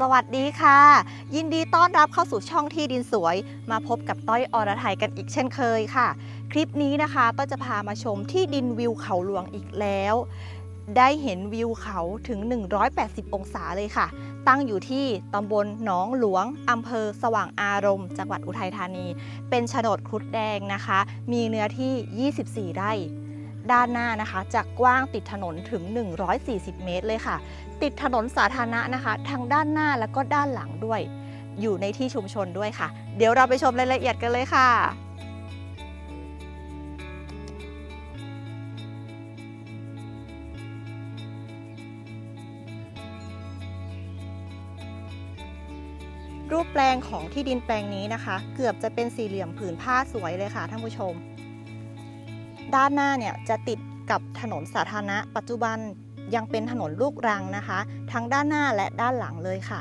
สวัสดีค่ะ ยินดีต้อนรับเข้าสู่ช่องที่ดินสวย มาพบกับต้อยอรไทยกันอีกเช่นเคยค่ะ คลิปนี้นะคะต้อยจะพามาชมที่ดินวิวเขาหลวงอีกแล้ว ได้เห็นวิวเขาถึง 180 องศาเลยค่ะ ตั้งอยู่ที่ตำบลหนองหลวงอำเภอสว่างอารมณ์ จังหวัดอุทัยธานี เป็นโฉนดครุฑแดงนะคะ มีเนื้อที่ 24 ไร่ ด้านหน้านะคะจะกว้างติดถนนถึง 140 เมตรเลยค่ะ ติดถนนสาธารณะนะคะ ทั้งด้านหน้าแล้วก็ด้านหลังด้วย อยู่ในที่ชุมชนด้วยค่ะ เดี๋ยวเราไปชมรายละเอียดกันเลยค่ะรูปแปลงของที่ดินแปลงนี้นะคะ เกือบจะเป็นสี่เหลี่ยมผืนผ้าสวยเลยค่ะท่านผู้ชม ด้านหน้าเนี่ยจะติดกับถนนสาธารณะ ปัจจุบันยังเป็นถนนลูกรังนะคะ ทั้งด้านหน้าและด้านหลังเลยค่ะ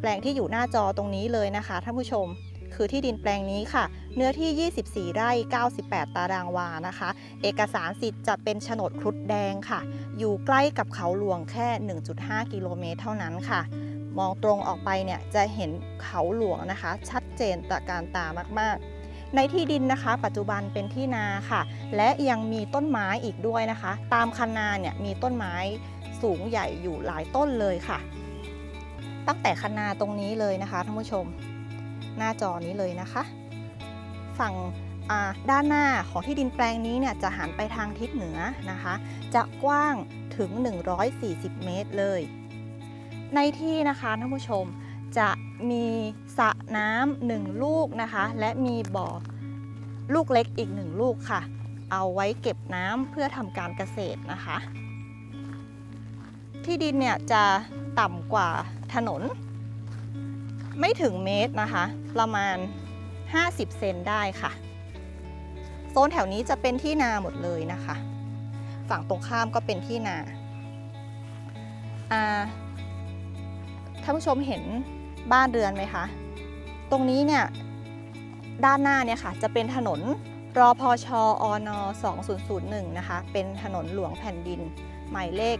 แปลงที่อยู่หน้าจอตรงนี้เลยนะคะท่านผู้ชม คือที่ดินแปลงนี้ค่ะ เนื้อที่ 24 ไร่ 98 ตารางวานะคะ เอกสารสิทธิ์จะเป็นโฉนดครุฑแดงค่ะ อยู่ใกล้กับเขาหลวงแค่ 1.5 กิโลเมตรเท่านั้นค่ะมองตรงออกไปเนี่ยจะเห็นเขาหลวงนะคะ ชัดเจนตะการตามากๆ ในที่ดินนะคะ ปัจจุบันเป็นที่นาค่ะ และยังมีต้นไม้อีกด้วยนะคะ ตามคันนาเนี่ยมีต้นไม้สูงใหญ่อยู่หลายต้นเลยค่ะ ตั้งแต่คันนาตรงนี้เลยนะคะท่านผู้ชม หน้าจอนี้เลยนะคะ ฝั่งด้านหน้าของที่ดินแปลงนี้เนี่ยจะหันไปทางทิศเหนือนะคะ จะกว้างถึง 140 เมตรเลย ในที่นะคะท่านผู้ชมจะ มีสระน้ำหนึ่งลูกนะคะ และมีบ่อลูกเล็กอีกหนึ่งลูกค่ะ เอาไว้เก็บน้ำเพื่อทำการเกษตรนะคะ ที่ดินเนี่ยจะต่ำกว่าถนน ไม่ถึงเมตรนะคะ ประมาณ 50 เซนได้ค่ะ โซนแถวนี้จะเป็นที่นาหมดเลยนะคะ ฝั่งตรงข้ามก็เป็นที่นาอ่าท่านผู้ชมเห็น บ้านเรือนไหมคะ ตรงนี้เนี่ยด้านหน้าเนี่ยค่ะจะเป็นถนนรอพอชอน2001 นะคะ เป็นถนนหลวงแผ่นดิน หมายเลข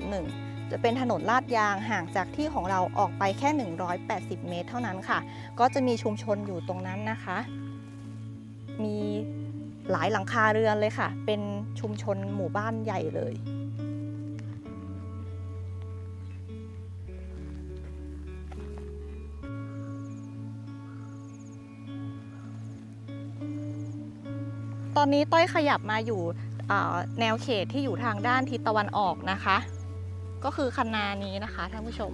2001 จะเป็นถนนลาดยางห่างจากที่ของเราออกไปแค่ 180 เมตรเท่านั้นค่ะ ก็จะมีชุมชนอยู่ตรงนั้นนะคะ มีหลายหลังคาเรือนเลยค่ะ เป็นชุมชนหมู่บ้านใหญ่เลย อนนี้ต้อยขยับมาอยู่แนวเขตที่อยู่ทางด้านทิศตะวันออกนะคะ ก็คือคันนานี้นะคะท่านผู้ชม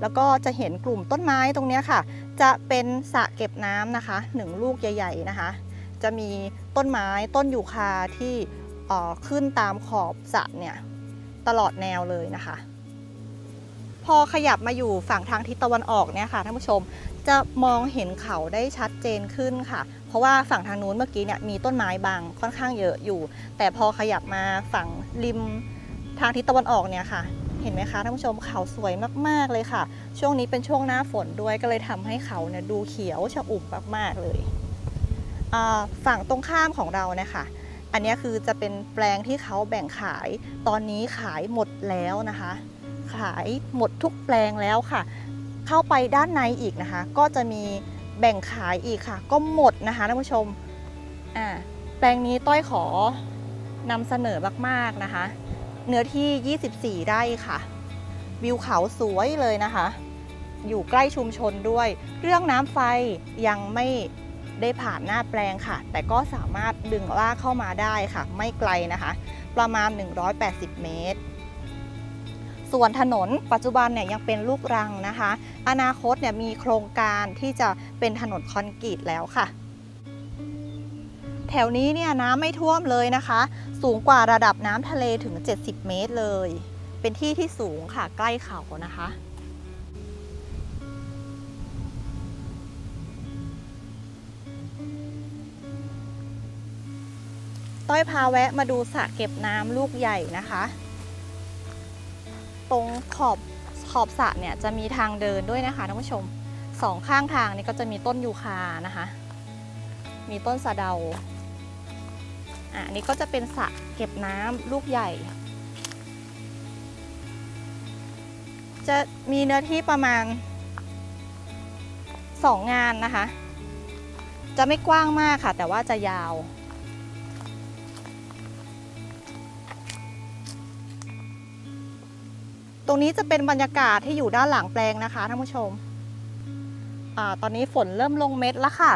แล้วก็จะเห็นกลุ่มต้นไม้ตรงนี้ค่ะ จะเป็นสระเก็บน้ำนะคะหนึ่งลูกใหญ่ ๆนะคะ จะมีต้นไม้ต้นยูคาที่ขึ้นตามขอบสระเนี่ยตลอดแนวเลยนะคะ พอขยับมาอยู่ฝั่งทางทิศตะวันออกเนี่ยค่ะท่านผู้ชมจะมองเห็นเขาได้ชัดเจนขึ้นค่ะ เพราะว่าฝั่งทางนู้นเมื่อกี้เนี่ยมีต้นไม้บางค่อนข้างเยอะอยู่ แต่พอขยับมาฝั่งริมทางทิศตะวันออกเนี่ยค่ะ เห็นไหมคะท่านผู้ชมเขาสวยมากๆเลยค่ะ ช่วงนี้เป็นช่วงหน้าฝนด้วยก็เลยทำให้เขาเนี่ยดูเขียวชอุ่มมากๆเลยฝั่งตรงข้ามของเรานี่ยค่ะอันนี้คือจะเป็นแปลงที่เขาแบ่งขาย ตอนนี้ขายหมดแล้วนะคะ ขายหมดทุกแปลงแล้วค่ะ เข้าไปด้านในอีกนะคะ ก็จะมี แบ่งขายอีกค่ะ ก็หมดนะคะท่านผู้ชมอ่าแปลงนี้ต้อยขอนำเสนอมากๆนะคะ เนื้อที่ 24 ไร่ค่ะ วิวเขาสวยเลยนะคะ อยู่ใกล้ชุมชนด้วย เรื่องน้ำไฟยังไม่ได้ผ่านหน้าแปลงค่ะ แต่ก็สามารถดึงลากเข้ามาได้ค่ะ ไม่ไกลนะคะ ประมาณ 180 เมตร ส่วนถนนปัจจุบันเนี่ยยังเป็นลูกรังนะคะ อนาคตเนี่ยมีโครงการที่จะเป็นถนนคอนกรีตแล้วค่ะ แถวนี้เนี่ยน้ำไม่ท่วมเลยนะคะ สูงกว่าระดับน้ำทะเลถึง 70 เมตรเลย เป็นที่ที่สูงค่ะใกล้เขานะคะต้อยพาแวะมาดูสระเก็บน้ำลูกใหญ่นะคะ ตรงขอบขอบสระเนี่ยจะมีทางเดินด้วยนะคะท่านผู้ชมสองข้างทางนี่ก็จะมีต้นยูคานะคะ มีต้นสะเดาอะอันนี้ก็จะเป็นสระเก็บน้ำลูกใหญ่ จะมีเนื้อที่ประมาณสองงานนะคะ จะไม่กว้างมากค่ะ แต่ว่าจะยาว ตรงนี้จะเป็นบรรยากาศที่อยู่ด้านหลังแปลงนะคะท่านผู้ชมอตอนนี้ฝนเริ่มลงเม็ดแล้วค่ะ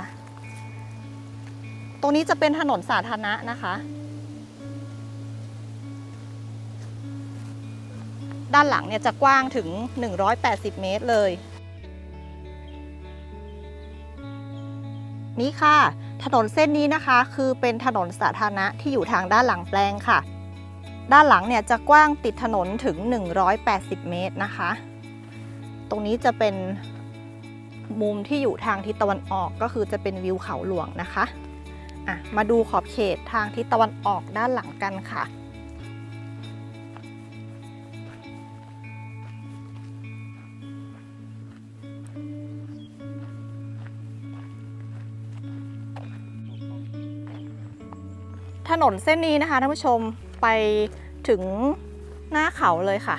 ตรงนี้จะเป็นถนนสาธารณะนะคะ ด้านหลังเนี่ยจะกว้างถึง 180 เมตรเลย นี่ค่ะ ถนนเส้นนี้นะคะ คือเป็นถนนสาธารณะที่อยู่ทางด้านหลังแปลงค่ะ ด้านหลังเนี่ยจะกว้างติดถนนถึง 180 เมตรนะคะ ตรงนี้จะเป็นมุมที่อยู่ทางทิศตะวันออกก็คือจะเป็นวิวเขาหลวงนะคะอะมาดูขอบเขตทางทิศตะวันออกด้านหลังกันค่ะ ถนนเส้นนี้นะคะท่านผู้ชม ไปถึงหน้าเขาเลยค่ะ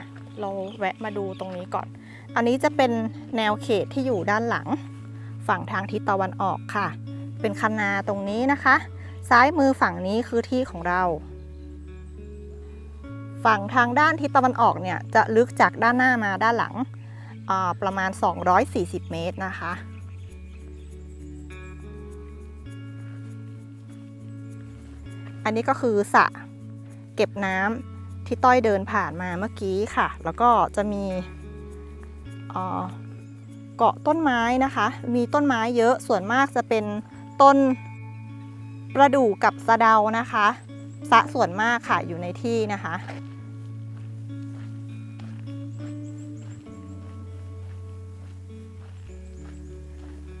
ะเราแวะมาดูตรงนี้ก่อน อันนี้จะเป็นแนวเขตที่อยู่ด้านหลัง ฝั่งทางทิศตะวันออกค่ะ เป็นคันนาตรงนี้นะคะ ซ้ายมือฝั่งนี้คือที่ของเรา ฝั่งทางด้านทิศตะวันออกเนี่ยจะลึกจากด้านหน้ามาด้านหลังประมาณ 240 เมตรนะคะ อันนี้ก็คือสระเก็บน้ำที่ต้อยเดินผ่านมาเมื่อกี้ค่ะ แล้วก็จะมีเอ่อเกาะต้นไม้นะคะ มีต้นไม้เยอะส่วนมากจะเป็นต้นประดู่กับสะเดานะคะสะส่วนมากค่ะอยู่ในที่นะคะ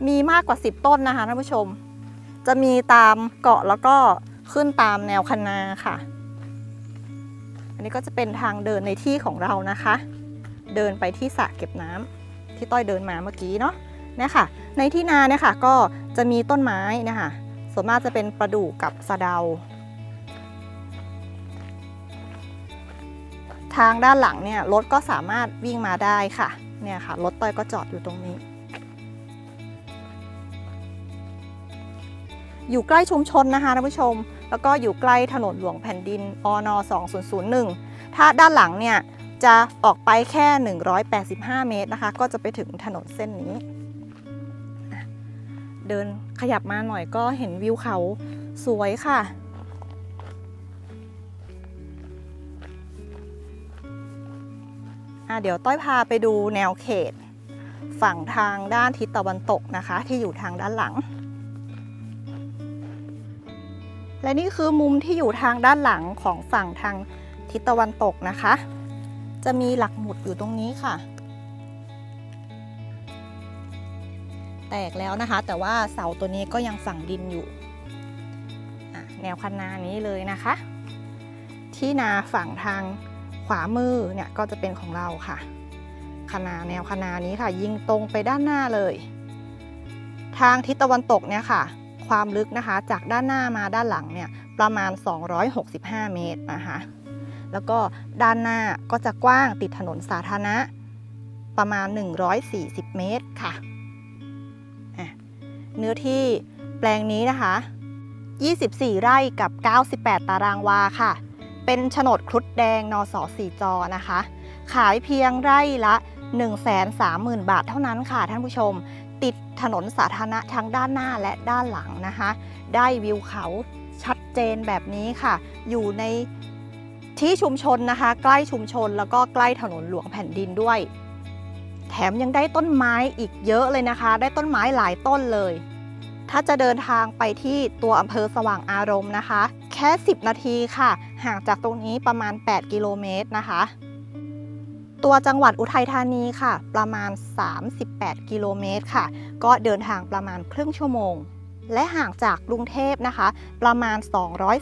มีมากกว่า 10 ต้นนะคะท่านผู้ชม จะมีตามเกาะแล้วก็ ขึ้นตามแนวคันนาค่ะ อันนี้ก็จะเป็นทางเดินในที่ของเรานะคะ เดินไปที่สระเก็บน้ำที่ต้อยเดินมาเมื่อกี้เนาะเนี่ยค่ะ ในที่นาเนี่ยค่ะก็จะมีต้นไม้นะคะส่วนมากจะเป็นประดู่กับสะเดา ทางด้านหลังเนี่ยรถก็สามารถวิ่งมาได้ค่ะเนี่ยค่ะรถต้อยก็จอดอยู่ตรงนี้ อยู่ใกล้ชุมชนนะคะท่านผู้ชม แล้วก็อยู่ใกล้ถนนหลวงแผ่นดินอน2001 ถ้าด้านหลังเนี่ยจะออกไปแค่ 185 เมตรนะคะ ก็จะไปถึงถนนเส้นนี้ เดินขยับมาหน่อยก็เห็นวิวเขาสวยค่ะ เดี๋ยวต้อยพาไปดูแนวเขต ฝั่งทางด้านทิศตะวันตกนะคะ ที่อยู่ทางด้านหลัง และนี่คือมุมที่อยู่ทางด้านหลังของฝั่งทางทิศตะวันตกนะคะ จะมีหลักหมุดอยู่ตรงนี้ค่ะ แตกแล้วนะคะ แต่ว่าเสาตัวนี้ก็ยังฝังดินอยู่ แนวคันนานี้เลยนะคะ ที่นาฝั่งทางขวามือเนี่ยก็จะเป็นของเราค่ะคนาแนวคนานี้ค่ะ ยิงตรงไปด้านหน้าเลย ทางทิศตะวันตกเนี่ยค่ะ ความลึกนะคะจากด้านหน้ามาด้านหลังเนี่ยประมาณ 265 เมตรนะคะแล้วก็ด้านหน้าก็จะกว้างติดถนนสาธารณะประมาณ 140 เมตรค่ะ เนื้อที่แปลงนี้นะคะ 24 ไร่กับ 98 ตารางวาค่ะ เป็นโฉนดครุฑแดงนสสีจอนะคะ ขายเพียงไร่ละ 130,000 บาทเท่านั้นค่ะท่านผู้ชม ติดถนนสาธารณะทั้งด้านหน้าและด้านหลังนะคะ ได้วิวเขาชัดเจนแบบนี้ค่ะ อยู่ในที่ชุมชนนะคะ ใกล้ชุมชนแล้วก็ใกล้ถนนหลวงแผ่นดินด้วย แถมยังได้ต้นไม้อีกเยอะเลยนะคะ ได้ต้นไม้หลายต้นเลย ถ้าจะเดินทางไปที่ตัวอำเภอสว่างอารมณ์นะคะ แค่ 10 นาทีค่ะ ห่างจากตรงนี้ประมาณ 8 กิโลเมตรนะคะ ตัวจังหวัดอุทัยธานีค่ะ ประมาณ 38 กิโลเมตรค่ะ ก็เดินทางประมาณครึ่งชั่วโมง และห่างจากกรุงเทพนะคะ ประมาณ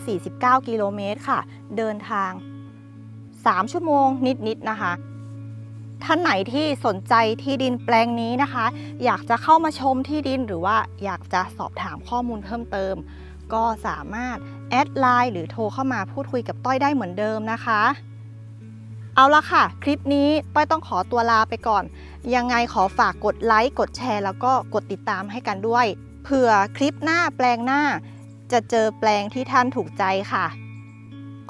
249 กิโลเมตรค่ะ เดินทาง 3 ชั่วโมงนิดๆนะคะ ท่านไหนที่สนใจที่ดินแปลงนี้นะคะ อยากจะเข้ามาชมที่ดินหรือว่าอยากจะสอบถามข้อมูลเพิ่มเติม ก็สามารถแอดไลน์หรือโทรเข้ามาพูดคุยกับต้อยได้เหมือนเดิมนะคะ เอาละค่ะ คลิปนี้ต้อยต้องขอตัวลาไปก่อน ยังไงขอฝากกดไลค์กดแชร์ แล้วก็กดติดตามให้กันด้วย เผื่อคลิปหน้าแปลงหน้า จะเจอแปลงที่ท่านถูกใจค่ะ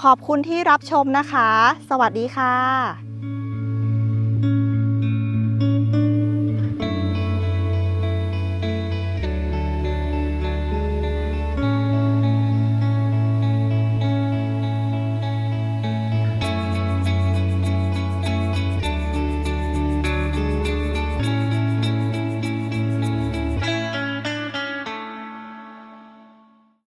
ขอบคุณที่รับชมนะคะ สวัสดีค่ะ